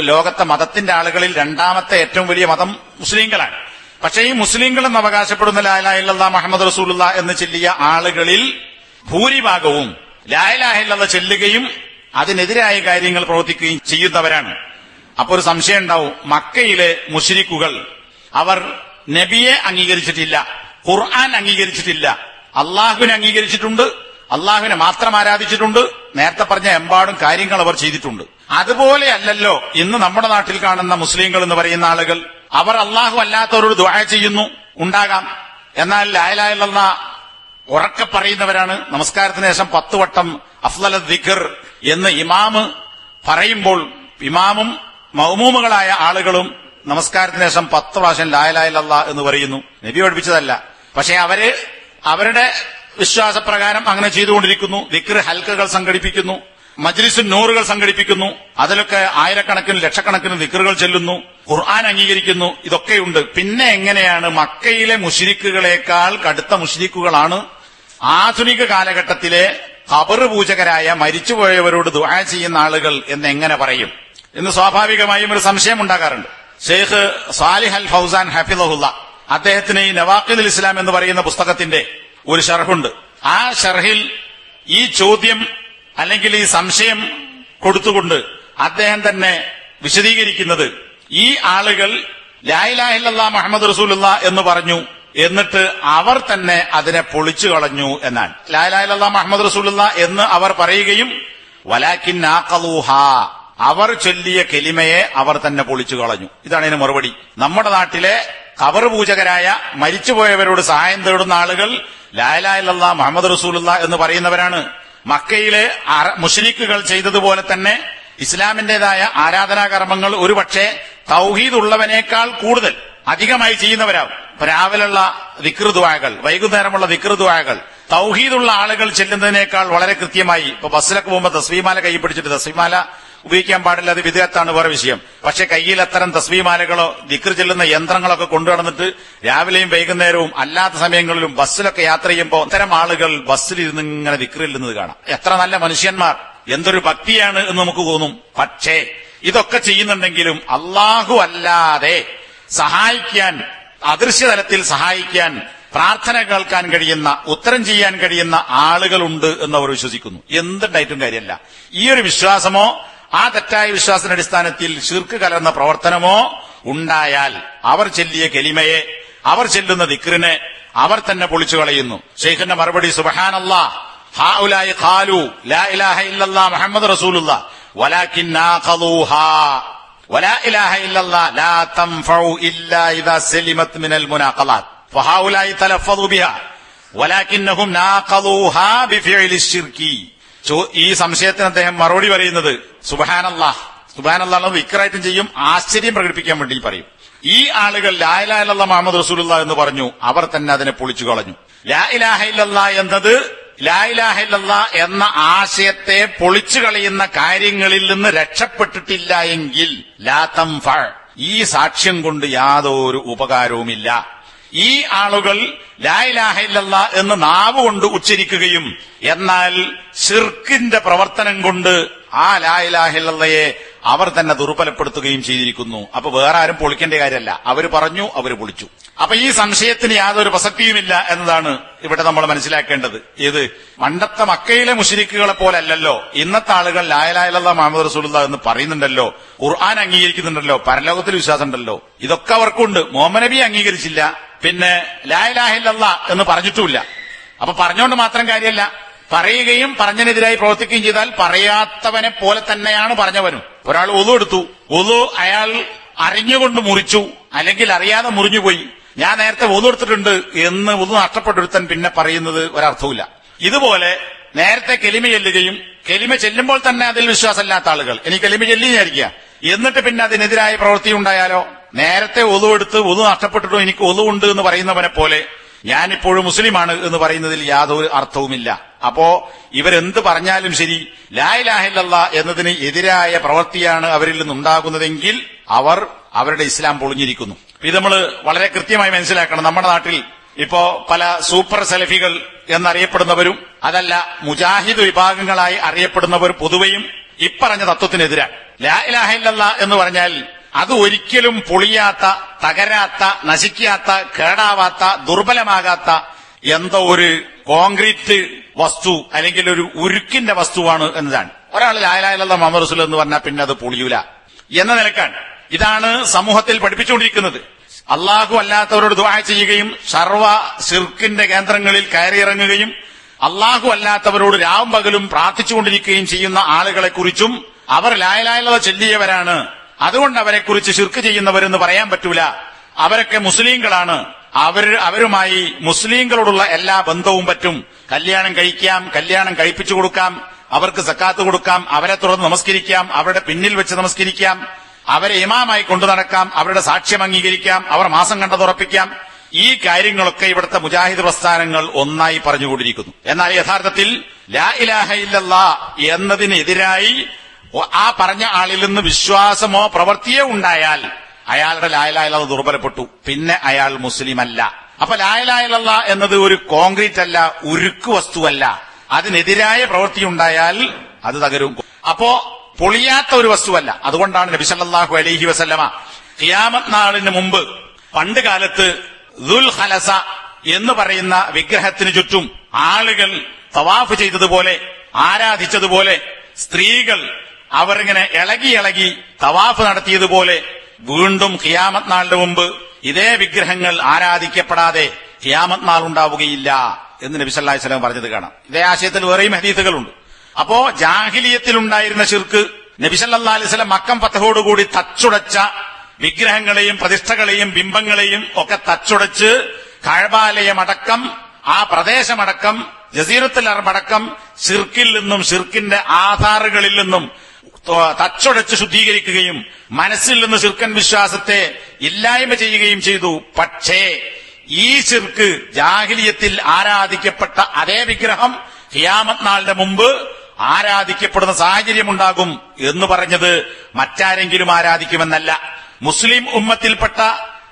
ലോകത്തെ മതത്തിന്റെ ആളുകളിൽ രണ്ടാമത്തെ ഏറ്റവും വലിയ മതം മുസ്ലിങ്ങളാണ്. പക്ഷേ ഈ മുസ്ലിങ്ങൾ എന്ന് അവകാശപ്പെടുന്ന ലായലാഹില്ല മുഹമ്മദ് റസൂലുള്ള എന്ന് ചൊല്ലിയ ആളുകളിൽ ഭൂരിഭാഗവും ലായലാഹില്ല ചെല്ലുകയും അതിനെതിരായ കാര്യങ്ങൾ പ്രവർത്തിക്കുകയും ചെയ്യുന്നവരാണ്. അപ്പോൾ ഒരു സംശയം ഉണ്ടാവും മക്കയിലെ മുഷിരിക്കുകൾ അവർ നബിയെ അംഗീകരിച്ചിട്ടില്ല ഖുർആൻ അംഗീകരിച്ചിട്ടില്ല അള്ളാഹുവിനെ അംഗീകരിച്ചിട്ടുണ്ട് അള്ളാഹുവിനെ മാത്രം ആരാധിച്ചിട്ടുണ്ട് നേരത്തെ പറഞ്ഞ എമ്പാടും കാര്യങ്ങൾ അവർ ചെയ്തിട്ടുണ്ട്. അതുപോലെ അല്ലല്ലോ ഇന്ന് നമ്മുടെ നാട്ടിൽ കാണുന്ന മുസ്ലിങ്ങൾ എന്ന് പറയുന്ന ആളുകൾ. അവർ അള്ളാഹു അല്ലാത്തവരോട് ദുആ ചെയ്യുന്നു ഉണ്ടാകാം. എന്നാൽ ലായലായുള്ള ഉറക്കെ പറയുന്നവരാണ്. നമസ്കാരത്തിന് ശേഷം പത്ത് വട്ടം അഫ്ലൽ ദിഖർ എന്ന് ഇമാമ് പറയുമ്പോൾ ഇമാമും മൗമൂമുകളായ ആളുകളും നമസ്കാരത്തിന് ശേഷം പത്ത് പ്രാവശ്യം ലായലായല്ല എന്ന് പറയുന്നു. നബി പഠിപ്പിച്ചതല്ല. പക്ഷെ അവർ അവരുടെ വിശ്വാസപ്രകാരം അങ്ങനെ ചെയ്തുകൊണ്ടിരിക്കുന്നു. ദിക്ർ ഹൽക്കകൾ സംഘടിപ്പിക്കുന്നു. മജ്ലിസുൻ നൂറുകൾ സംഘടിപ്പിക്കുന്നു. അതിലൊക്കെ ആയിരക്കണക്കിന് ലക്ഷക്കണക്കിന് നിക്കറുകൾ ചെല്ലുന്നു. ഖുർആൻ അംഗീകരിക്കുന്നു. ഇതൊക്കെയുണ്ട്. പിന്നെ എങ്ങനെയാണ് മക്കയിലെ മുഷിരിക്കുകളെക്കാൾ കടുത്ത മുഷിരിക്കുകളാണ് ആധുനിക കാലഘട്ടത്തിലെ ഖബറ് പൂജകരായ മരിച്ചുപോയവരോട് ദുആ ചെയ്യുന്ന ആളുകൾ എന്ന് എങ്ങനെ പറയും? എന്ന് സ്വാഭാവികമായും ഒരു സംശയം ഉണ്ടാകാറുണ്ട്. ഷെയ്ഖ് സാലിഹ് അൽ ഫൗസാൻ ഹഫിദഹുല്ല അദ്ദേഹത്തിന് ഈ നവാഖിദുൽ ഇസ്ലാം എന്ന് പറയുന്ന പുസ്തകത്തിന്റെ ഒരു ഷർഹുണ്ട് ആ ഷർഹിൽ ഈ ചോദ്യം അല്ലെങ്കിൽ ഈ സംശയം കൊടുത്തുകൊണ്ട് അദ്ദേഹം തന്നെ വിശദീകരിക്കുന്നത് ഈ ആളുകൾ ലായ്ലാഹില്ലാ മുഹമ്മദ് റസൂലുള്ള എന്ന് പറഞ്ഞു എന്നിട്ട് അവർ തന്നെ അതിനെ പൊളിച്ചു കളഞ്ഞു എന്നാണ്. ലായ്ലാഹില്ലാ മുഹമ്മദ് റസൂലുള്ള എന്ന് അവർ പറയുകയും വലാക്കിൻ അവർ ചൊല്ലിയ കെലിമയെ അവർ തന്നെ പൊളിച്ചു കളഞ്ഞു. ഇതാണ് ഇതിന് മറുപടി. നമ്മുടെ നാട്ടിലെ കവർ പൂജകരായ മരിച്ചുപോയവരോട് സഹായം തേടുന്ന ആളുകൾ ലായലായല്ല മുഹമ്മദ് റസൂലുള്ള എന്ന് പറയുന്നവരാണ്. മക്കയിലെ മുഷരിക്കുകൾ ചെയ്തതുപോലെ തന്നെ ഇസ്ലാമിന്റേതായ ആരാധനാകർമ്മങ്ങൾ ഒരുപക്ഷെ തൗഹീദ് ഉള്ളവനേക്കാൾ കൂടുതൽ അധികമായി ചെയ്യുന്നവരാവും. ഇപ്പൊ രാവിലെയുള്ള വിക്രുദ്വായകൾ വൈകുന്നേരമുള്ള വിക്രുദ്വായകൾ തൗഹീദുള്ള ആളുകൾ ചെല്ലുന്നതിനേക്കാൾ വളരെ കൃത്യമായി. ഇപ്പൊ ബസ്സിലൊക്കെ പോകുമ്പോൾ തസ്വീമാല കൈ പിടിച്ചിട്ട് തസ്വീമാല ഉപയോഗിക്കാൻ പാടില്ല അത് വിധേയത്താണ് വേറെ വിഷയം. പക്ഷെ കയ്യിൽ അത്തരം തസ്വീമാലകളോ ദിക്ർ ചെല്ലുന്ന യന്ത്രങ്ങളൊക്കെ കൊണ്ടുനടന്നിട്ട് രാവിലെയും വൈകുന്നേരവും അല്ലാത്ത സമയങ്ങളിലും ബസ്സിലൊക്കെ യാത്ര ചെയ്യുമ്പോൾ അത്തരം ആളുകൾ ബസ്സിലിരുന്ന് ഇങ്ങനെ ദിക്റില്ലുന്നത് കാണാം. എത്ര നല്ല മനുഷ്യന്മാർ. എന്തൊരു ഭക്തിയാണ് എന്ന് നമുക്ക് തോന്നും. പക്ഷേ ഇതൊക്കെ ചെയ്യുന്നുണ്ടെങ്കിലും അള്ളാഹു അല്ലാതെ സഹായിക്കാൻ അദൃശ്യതലത്തിൽ സഹായിക്കാൻ പ്രാർത്ഥന കേൾക്കാൻ കഴിയുന്ന ഉത്തരം ചെയ്യാൻ കഴിയുന്ന ആളുകളുണ്ട് എന്ന് അവർ വിശ്വസിക്കുന്നു. എന്തുണ്ടായിട്ടും കാര്യമല്ല. ഈ ഒരു വിശ്വാസമോ ആ തെറ്റായ വിശ്വാസത്തിന്റെ അടിസ്ഥാനത്തിൽ ശീർക്ക് കലർന്ന പ്രവർത്തനമോ ഉണ്ടായാൽ അവർ ചെല്ലിയ കെലിമയെ അവർ ചെല്ലുന്ന ദിക്റിനെ അവർ തന്നെ പൊളിച്ചു കളയുന്നു ഷെയ്ഖിന്റെ മറുപടി സുബഹാനല്ലാ ഹാഉലായി ഖാലു ലാ ഇലാഹ ഇല്ലല്ലാ മുഹമ്മദ് റസൂലുള്ള വലാകിൻ നാഖലൂഹാ ولا إله إلا الله لا تنفع إلا إذا سلمت من المناقضات فهؤلاء تلفظوا بها ولكنهم ناقضوها بفعل الشرك ഈ സംശയത്തിന് അദ്ദേഹം മറുപടി പറയുന്നത് സുബഹാനല്ലാഹ്. സുബഹാനല്ലാഹ് വിക്രായിട്ടും ചെയ്യും ആശ്ചര്യം പ്രകടിപ്പിക്കാൻ വേണ്ടി പറയും. ഈ ആളുകൾ ലാ ഇലാഹ മുഹമ്മദ് റസൂലുള്ള എന്ന് പറഞ്ഞു അവർ തന്നെ അതിനെ പൊളിച്ചു കളഞ്ഞു. ലാ ഇലാഹ എന്നത് ലാ ഇലാഹ എന്ന ആശയത്തെ പൊളിച്ചു കളയുന്ന കാര്യങ്ങളിൽ നിന്ന് രക്ഷപ്പെട്ടിട്ടില്ല എങ്കിൽ ലാ തംഫ. ഈ സാക്ഷ്യം കൊണ്ട് യാതൊരു ഉപകാരവുമില്ല. ഈ ആളുകൾ ലായ്ലാഹില്ല എന്ന് നാവ് കൊണ്ട് ഉച്ചരിക്കുകയും എന്നാൽ ഷിർക്കിന്റെ പ്രവർത്തനം കൊണ്ട് ആ ലായിലാഹില്ലയെ അവർ തന്നെ ദുർബലപ്പെടുത്തുകയും ചെയ്തിരിക്കുന്നു. അപ്പൊ വേറെ ആരും പൊളിക്കേണ്ട കാര്യമല്ല. അവർ പറഞ്ഞു അവർ പൊളിച്ചു. അപ്പൊ ഈ സംശയത്തിന് യാതൊരു പ്രസക്തിയുമില്ല എന്നതാണ് ഇവിടെ നമ്മൾ മനസ്സിലാക്കേണ്ടത്. ഇത് പണ്ടത്തെ മക്കയിലെ മുഷിരിക്കുകളെ പോലെ അല്ലല്ലോ ഇന്നത്തെ ആളുകൾ ലായലായല്ല മുഹമ്മദ് റസൂലുള്ള എന്ന് പറയുന്നുണ്ടല്ലോ. ഖുർആൻ അംഗീകരിക്കുന്നുണ്ടല്ലോ. പരലോകത്തിൽ വിശ്വാസം ഉണ്ടല്ലോ ഇതൊക്കെ അവർക്കുണ്ട്. മോഹമ്മനബി നബി അംഗീകരിച്ചില്ല. പിന്നെ ലായലാഹില്ലല്ല എന്ന് പറഞ്ഞിട്ടുമില്ല. അപ്പൊ പറഞ്ഞുകൊണ്ട് മാത്രം കാര്യമല്ല പറയുകയും പറഞ്ഞതിനെതിരായി പ്രവർത്തിക്കുകയും ചെയ്താൽ പറയാത്തവനെ പോലെ തന്നെയാണ് പറഞ്ഞവനും. ഒരാൾ ഒതു എടുത്തു. ഒതു അയാൾ അറിഞ്ഞുകൊണ്ട് മുറിച്ചു. അല്ലെങ്കിൽ അറിയാതെ മുറിഞ്ഞുപോയി. ഞാൻ നേരത്തെ ഒതു എടുത്തിട്ടുണ്ട് എന്ന് ഒതു നഷ്ടപ്പെട്ടൊരുത്തൻ പിന്നെ പറയുന്നത് ഒരർത്ഥവുമില്ല. ഇതുപോലെ നേരത്തെ കെലിമ ചെല്ലുകയും കെലിമ ചെല്ലുമ്പോൾ തന്നെ അതിൽ വിശ്വാസമില്ലാത്ത ആളുകൾ. എനിക്ക് കെലിമ ചെല്ലി വിചാരിക്കുക. എന്നിട്ട് പിന്നെ അതിനെതിരായ പ്രവൃത്തി ഉണ്ടായാലോ നേരത്തെ ഒതു എടുത്ത് ഒതു നഷ്ടപ്പെട്ടിട്ടോ എനിക്ക് ഒതു ഉണ്ട് എന്ന് പറയുന്നവനെ പോലെ ഞാനിപ്പോഴും മുസ്ലിമാണ് എന്ന് പറയുന്നതിൽ യാതൊരു അർത്ഥവുമില്ല. അപ്പോ ഇവരെന്ത് പറഞ്ഞാലും ശരി ലായിലാഹില്ല എന്നതിന് എതിരായ പ്രവൃത്തിയാണ് അവരിൽ നിന്നുണ്ടാകുന്നതെങ്കിൽ അവർ അവരുടെ ഇസ്ലാം പൊളിഞ്ഞിരിക്കുന്നു. ഇത് നമ്മൾ വളരെ കൃത്യമായി മനസ്സിലാക്കണം. നമ്മുടെ നാട്ടിൽ ഇപ്പോ പല സൂപ്പർ സെലഫികൾ എന്നറിയപ്പെടുന്നവരും അതല്ല മുജാഹിദ് വിഭാഗങ്ങളായി അറിയപ്പെടുന്നവർ പൊതുവെയും ഇപ്പറഞ്ഞ തത്വത്തിനെതിരാണ്. ലാ ഇലാഹ ഇല്ലല്ലാ എന്ന് പറഞ്ഞാൽ അത് ഒരിക്കലും പൊളിയാത്ത തകരാത്ത നശിക്കാത്ത കേടാവാത്ത ദുർബലമാകാത്ത എന്തോ ഒരു കോൺക്രീറ്റ് വസ്തു അല്ലെങ്കിൽ ഒരു ഉരുക്കിന്റെ വസ്തുവാണ് എന്നതാണ്. ഒരാൾ ലായലായല്ല മുഹമ്മദ് എന്ന് പറഞ്ഞാൽ പിന്നെ അത് പൊളിയൂല എന്ന നിലക്കാണ്. ഇതാണ് സമൂഹത്തിൽ പഠിപ്പിച്ചുകൊണ്ടിരിക്കുന്നത്. അള്ളാഹു അല്ലാത്തവരോട് ദുആ ചെയ്യുകയും സർവ സിർക്കിന്റെ കേന്ദ്രങ്ങളിൽ കയറിയിറങ്ങുകയും അള്ളാഹു അല്ലാത്തവരോട് രാവും പകലും പ്രാർത്ഥിച്ചുകൊണ്ടിരിക്കുകയും ചെയ്യുന്ന ആളുകളെ കുറിച്ചും അവർ ലായലായലത ചെല്ലിയവരാണ്. അതുകൊണ്ട് അവരെ കുറിച്ച് ശിർക്ക് ചെയ്യുന്നവരെന്ന് പറയാൻ പറ്റൂല. അവരൊക്കെ മുസ്ലിങ്ങളാണ്. അവർ അവരുമായി മുസ്ലിങ്ങളോടുള്ള എല്ലാ ബന്ധവും പറ്റും. കല്യാണം കഴിക്കാം കല്യാണം കഴിപ്പിച്ചു കൊടുക്കാം അവർക്ക് സക്കാത്ത് കൊടുക്കാം അവരെ തുറന്ന് നമസ്കരിക്കാം അവരുടെ പിന്നിൽ വെച്ച് നമസ്കരിക്കാം അവരെ ഇമാമായി കൊണ്ടു നടക്കാം അവരുടെ സാക്ഷ്യം അംഗീകരിക്കാം അവർ മാസം കണ്ടതുറപ്പിക്കാം ഈ കാര്യങ്ങളൊക്കെ ഇവിടുത്തെ മുജാഹിദ് പ്രസ്ഥാനങ്ങൾ ഒന്നായി പറഞ്ഞുകൊണ്ടിരിക്കുന്നു. എന്നാൽ യഥാർത്ഥത്തിൽ ലാ ഇലാഹ ഇല്ലല്ലാ എന്നതിനെതിരായി ആ പറഞ്ഞ ആളിൽ നിന്ന് വിശ്വാസമോ പ്രവൃത്തിയോ ഉണ്ടായാൽ അയാളുടെ ലായലായ ദുർബലപ്പെട്ടു. പിന്നെ അയാൾ മുസ്ലിം അല്ല അപ്പൊ ലായലായലല്ല എന്നത് ഒരു കോൺക്രീറ്റ് അല്ല ഉരുക്ക് വസ്തുവല്ല. അതിനെതിരായ പ്രവൃത്തി ഉണ്ടായാൽ അത് തകരും. അപ്പോ പൊളിയാത്ത ഒരു വസ്തുവല്ല. അതുകൊണ്ടാണ് നബി സല്ലല്ലാഹു അലൈഹി വസല്ലമ ഖിയാമത്ത് നാളിന് മുമ്പ് പണ്ട് കാലത്ത് ദുൽ ഖലസ എന്ന് പറയുന്ന വിഗ്രഹത്തിന് ചുറ്റും ആളുകൾ തവാഫ് ചെയ്തതുപോലെ ആരാധിച്ചതുപോലെ സ്ത്രീകൾ അവരിങ്ങനെ ഇളകി ഇളകി തവാഫ് നടത്തിയതുപോലെ വീണ്ടും ഖിയാമത്ത് നാളിന് മുമ്പ് ഇതേ വിഗ്രഹങ്ങൾ ആരാധിക്കപ്പെടാതെ ഖിയാമത്ത് നാൾ ഉണ്ടാവുകയില്ല എന്ന് നബി സല്ലാഹി വസല്ലം പറഞ്ഞത് കാണാം. ഇതേ ആശയത്തിൽ വേറെയും ഹദീസുകളുണ്ട്. അപ്പോ ജാഹിലിയത്തിൽ ഉണ്ടായിരുന്ന ശിർക്ക് നബി സല്ലല്ലാഹു അലൈഹി സ്വലം മക്കം പത്തഹോടുകൂടി തച്ചുടച്ച വിഗ്രഹങ്ങളെയും പ്രതിഷ്ഠകളെയും ബിംബങ്ങളെയും ഒക്കെ തച്ചുടച്ച് കഴബാലയമടക്കം ആ പ്രദേശമടക്കം ജസീറത്തുൽ അറബടക്കം ഷിർക്കിൽ നിന്നും ഷിർക്കിന്റെ ആധാറുകളിൽ നിന്നും തച്ചുടച്ച് ശുദ്ധീകരിക്കുകയും മനസ്സിൽ നിന്ന് ശിർക്കൻ വിശ്വാസത്തെ ഇല്ലായ്മ ചെയ്യുകയും ചെയ്തു. പക്ഷേ ഈ ശിർക്ക് ജാഹിലിയത്തിൽ ആരാധിക്കപ്പെട്ട അതേ വിഗ്രഹം ഹിയാമത് നാളിന്റെ മുമ്പ് ആരാധിക്കപ്പെടുന്ന സാഹചര്യമുണ്ടാകും എന്ന് പറഞ്ഞത് മറ്റാരെങ്കിലും ആരാധിക്കുമെന്നല്ല. മുസ്ലിം ഉമ്മത്തിൽപ്പെട്ട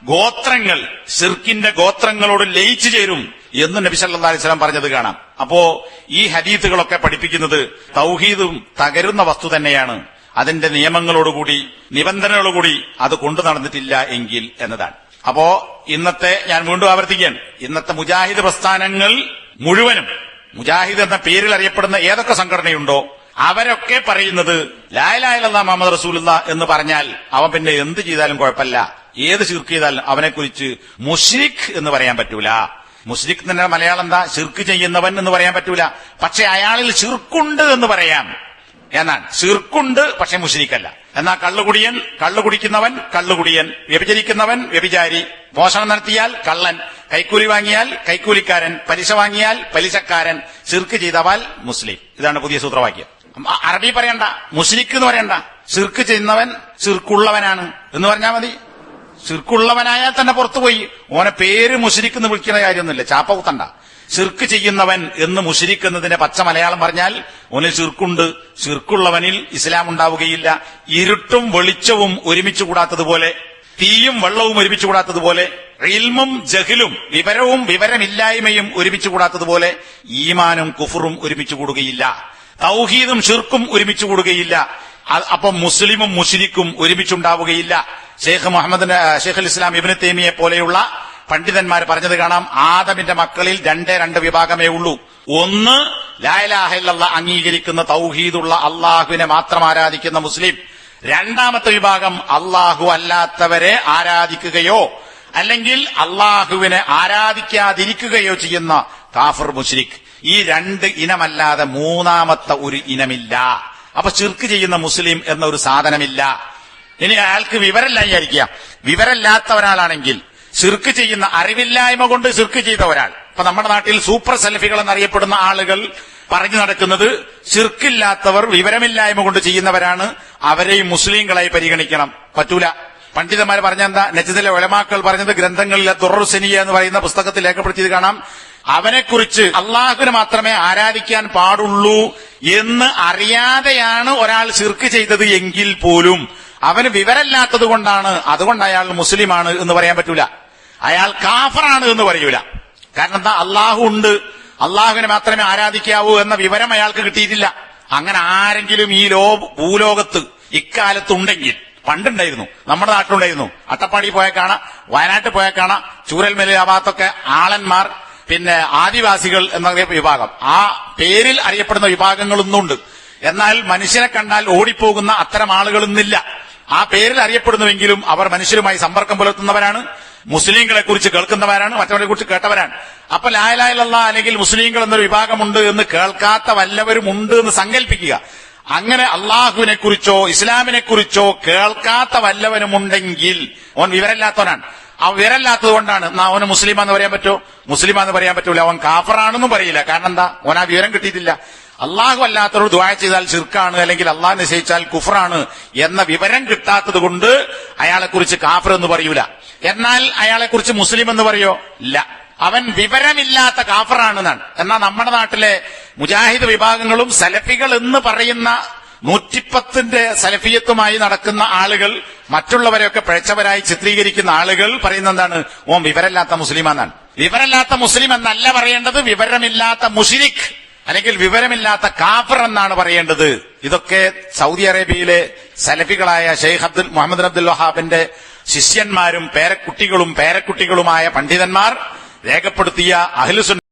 ഗോത്രങ്ങൾ ഷിർക്കിന്റെ ഗോത്രങ്ങളോട് ലയിച്ചു ചേരും. എന്ന് നബി സല്ലല്ലാഹു അലൈഹി വസല്ലം പറഞ്ഞത് കാണാം. അപ്പോ ഈ ഹദീത്തുകളൊക്കെ പഠിപ്പിക്കുന്നത് തൗഹീദും തകരുന്ന വസ്തു തന്നെയാണ്. അതിന്റെ നിയമങ്ങളോടുകൂടി നിബന്ധനകളോടുകൂടി അത് കൊണ്ടു നടന്നിട്ടില്ല എങ്കിൽ എന്നതാണ്. അപ്പോ ഇന്നത്തെ ഞാൻ വീണ്ടും ആവർത്തിക്കുകയാണ്. ഇന്നത്തെ മുജാഹിദ് പ്രസ്ഥാനങ്ങൾ മുഴുവനും മുജാഹിദ് എന്ന പേരിൽ അറിയപ്പെടുന്ന ഏതൊക്കെ സംഘടനയുണ്ടോ അവരൊക്കെ പറയുന്നത് ലായലായല്ല മുഹമ്മദ് റസൂലുള്ള എന്ന് പറഞ്ഞാൽ അവൻ പിന്നെ എന്ത് ചെയ്താലും കുഴപ്പമില്ല. ഏത് ശിർക്ക് ചെയ്താലും അവനെക്കുറിച്ച് മുഷ്രിഖ് എന്ന് പറയാൻ പറ്റൂല. മുസ്ലിഖ് തന്നെ മലയാളം എന്താ? ശിർക്ക് ചെയ്യുന്നവൻ എന്ന് പറയാൻ പറ്റൂല. പക്ഷെ അയാളിൽ ശിർക്കുണ്ട് എന്ന് പറയാം. എന്നാണ് ശിർക്കുണ്ട് പക്ഷെ മുസ്ലിക്കല്ല. എന്നാ കള്ളുകുടിയൻ കള്ളു കുടിക്കുന്നവൻ കള്ളുകുടിയൻ വ്യഭിചരിക്കുന്നവൻ വ്യഭിചാരി. മോഷണം നടത്തിയാൽ കള്ളൻ. കൈക്കൂലി വാങ്ങിയാൽ കൈക്കൂലിക്കാരൻ. പലിശ വാങ്ങിയാൽ പലിശക്കാരൻ. ശിർക്ക് ചെയ്തവാൽ മുസ്ലിം. ഇതാണ് പുതിയ സൂത്രവാക്യം. അറബി പറയണ്ട. മുസ്ലിക്ക് എന്ന് പറയണ്ട. ശിർക്ക് ചെയ്യുന്നവൻ ശിർക്കുള്ളവനാണ്. എന്ന് പറഞ്ഞാൽ മതി. ശിർക്കുള്ളവനായാൽ തന്നെ പുറത്തുപോയി. ഓനെ പേര് മുഷിരിക്ക് വിളിക്കുന്ന കാര്യമൊന്നുമില്ല. ചാപ്പ കുത്തണ്ട ചെയ്യുന്നവൻ എന്ന് മുഷിരിക്കുന്നതിന്റെ പച്ച മലയാളം പറഞ്ഞാൽ ഓനിൽ ശിർക്കുണ്ട് ശിർക്കുള്ളവനിൽ ഇസ്ലാം ഉണ്ടാവുകയില്ല. ഇരുട്ടും വെളിച്ചവും ഒരുമിച്ച് കൂടാത്തതുപോലെ തീയും വെള്ളവും ഒരുമിച്ച് കൂടാത്തതുപോലെ ഇൽമും ജഹിലും വിവരവും വിവരമില്ലായ്മയും ഒരുമിച്ച് കൂടാത്തതുപോലെ ഈമാനും കുഫറും ഒരുമിച്ച് കൂടുകയില്ല തൗഹീദും ഷിർക്കും ഒരുമിച്ച് കൂടുകയില്ല അപ്പം മുസ്ലിമും മുഷിരിക്കും ഒരുമിച്ചുണ്ടാവുകയില്ല. ഷെയ്ഖ് മുഹമ്മദ് ഷെയ്ഖുൽ ഇസ്ലാം ഇബിന് തേമിയെ പോലെയുള്ള പണ്ഡിതന്മാർ പറഞ്ഞത് കാണാം ആദമിന്റെ മക്കളിൽ രണ്ടേ രണ്ട് വിഭാഗമേ ഉള്ളൂ. ഒന്ന് ലായലാഹല്ല അംഗീകരിക്കുന്ന തൗഹീദുള്ള അള്ളാഹുവിനെ മാത്രം ആരാധിക്കുന്ന മുസ്ലിം. രണ്ടാമത്തെ വിഭാഗം അള്ളാഹു അല്ലാത്തവരെ ആരാധിക്കുകയോ അല്ലെങ്കിൽ അള്ളാഹുവിനെ ആരാധിക്കാതിരിക്കുകയോ ചെയ്യുന്ന കാഫർ മുഷ്രിഖ് ഈ രണ്ട് ഇനമല്ലാതെ മൂന്നാമത്തെ ഒരു ഇനമില്ല. അപ്പൊ ചിർക്ക് ചെയ്യുന്ന മുസ്ലിം എന്ന ഒരു സാധനമില്ല. ഇനി അയാൾക്ക് വിവരമില്ല വിചാരിക്കുക. വിവരമില്ലാത്ത ഒരാളാണെങ്കിൽ സിർക്ക് ചെയ്യുന്ന അറിവില്ലായ്മ കൊണ്ട് സിർക്ക് ചെയ്ത ഒരാൾ. ഇപ്പൊ നമ്മുടെ നാട്ടിൽ സൂപ്പർ സെൽഫികൾ എന്നറിയപ്പെടുന്ന ആളുകൾ പറഞ്ഞു നടക്കുന്നത് സിർക്കില്ലാത്തവർ വിവരമില്ലായ്മ കൊണ്ട് ചെയ്യുന്നവരാണ്. അവരെയും മുസ്ലിങ്ങളായി പരിഗണിക്കണം. പറ്റൂല. പണ്ഡിതന്മാർ പറഞ്ഞ എന്താ? നജിദിലെ ഒലമാക്കൾ പറഞ്ഞത് ഗ്രന്ഥങ്ങളിലെ ദുററുസനിയ എന്ന് പറയുന്ന പുസ്തകത്തിൽ രേഖപ്പെടുത്തിയത് കാണാം. അവനെക്കുറിച്ച് അള്ളാഹുവിന് മാത്രമേ ആരാധിക്കാൻ പാടുള്ളൂ എന്ന് അറിയാതെയാണ് ഒരാൾ ശിർക്ക് ചെയ്തത് എങ്കിൽ പോലും അവന് വിവരമില്ലാത്തത് കൊണ്ടാണ്. അതുകൊണ്ട് അയാൾ മുസ്ലിമാണ് എന്ന് പറയാൻ പറ്റൂല. അയാൾ കാഫറാണ് എന്ന് പറയൂല. കാരണം എന്താ? അള്ളാഹു ഉണ്ട്. അള്ളാഹുവിനെ മാത്രമേ ആരാധിക്കാവൂ എന്ന വിവരം അയാൾക്ക് കിട്ടിയിട്ടില്ല. അങ്ങനെ ആരെങ്കിലും ഈ ലോ ഭൂലോകത്ത് ഇക്കാലത്തുണ്ടെങ്കിൽ പണ്ടുണ്ടായിരുന്നു. നമ്മുടെ നാട്ടിലുണ്ടായിരുന്നു. അട്ടപ്പാടി പോയാൽ കാണാം വയനാട്ടിൽ പോയാൽ കാണാം ചൂരൽമല ആ ഭാഗത്തൊക്കെ ആളന്മാർ പിന്നെ ആദിവാസികൾ എന്ന വിഭാഗം. ആ പേരിൽ അറിയപ്പെടുന്ന വിഭാഗങ്ങളൊന്നുണ്ട്. എന്നാൽ മനുഷ്യനെ കണ്ടാൽ ഓടിപ്പോകുന്ന അത്തരം ആളുകളൊന്നില്ല ആ പേരിൽ അറിയപ്പെടുന്നുവെങ്കിലും അവർ മനുഷ്യരുമായി സമ്പർക്കം പുലർത്തുന്നവരാണ് മുസ്ലിങ്ങളെ കുറിച്ച് കേൾക്കുന്നവരാണ് മറ്റവരെ കുറിച്ച് കേട്ടവരാണ്. അപ്പൊ ലായലായല്ല അല്ലെങ്കിൽ മുസ്ലിങ്ങൾ എന്നൊരു വിഭാഗമുണ്ട് എന്ന് കേൾക്കാത്ത വല്ലവരും ഉണ്ട് എന്ന് സങ്കല്പിക്കുക അങ്ങനെ അള്ളാഹുവിനെ കുറിച്ചോ ഇസ്ലാമിനെ കുറിച്ചോ കേൾക്കാത്ത വല്ലവനുമുണ്ടെങ്കിൽ ഓൻ വിവരമില്ലാത്തവനാണ്. ആ വിരല്ലാത്തത് കൊണ്ടാണ്. അവന് മുസ്ലിമാന്ന് പറയാൻ പറ്റുമോ മുസ്ലിമാന്ന് പറയാൻ പറ്റൂല. അവൻ കാഫറാണെന്നും പറയില്ല. കാരണം എന്താ? അവൻ ആ വിവരം കിട്ടിയിട്ടില്ല. അള്ളാഹു അല്ലാത്തവരോട് ദ്വായ ചെയ്താൽ ചിർക്കാണ് അല്ലെങ്കിൽ അള്ളാഹ് നിശ്ചയിച്ചാൽ കുഫറാണ് എന്ന വിവരം കിട്ടാത്തത് കൊണ്ട് അയാളെ കുറിച്ച് കാഫർ എന്ന് പറയൂല. എന്നാൽ അയാളെ കുറിച്ച് മുസ്ലിം എന്ന് പറയോ? ഇല്ല. അവൻ വിവരമില്ലാത്ത കാഫറാണെന്നാണ്. എന്നാൽ നമ്മുടെ നാട്ടിലെ മുജാഹിദ് വിഭാഗങ്ങളും സലഫികൾ എന്ന് പറയുന്ന നൂറ്റിപ്പത്തിന്റെ സലഫിയത്തുമായി നടക്കുന്ന ആളുകൾ മറ്റുള്ളവരെയൊക്കെ പിഴച്ചവരായി ചിത്രീകരിക്കുന്ന ആളുകൾ പറയുന്ന എന്താണ്? ഓം വിവരമില്ലാത്ത മുസ്ലിമാന്നാണ് വിവരമില്ലാത്ത മുസ്ലിം എന്നല്ല പറയേണ്ടത് വിവരമില്ലാത്ത മുഷിരിഖ് അല്ലെങ്കിൽ വിവരമില്ലാത്ത കാഫർ എന്നാണ് പറയേണ്ടത്. ഇതൊക്കെ സൗദി അറേബ്യയിലെ സലഫികളായ ഷെയ്ഖ് അബ്ദുൽ മുഹമ്മദ് അബ്ദുൽ വഹാബിന്റെ ശിഷ്യന്മാരും പേരക്കുട്ടികളും പേരക്കുട്ടികളുമായ പണ്ഡിതന്മാർ രേഖപ്പെടുത്തിയ അഹ്ലുസുന്ന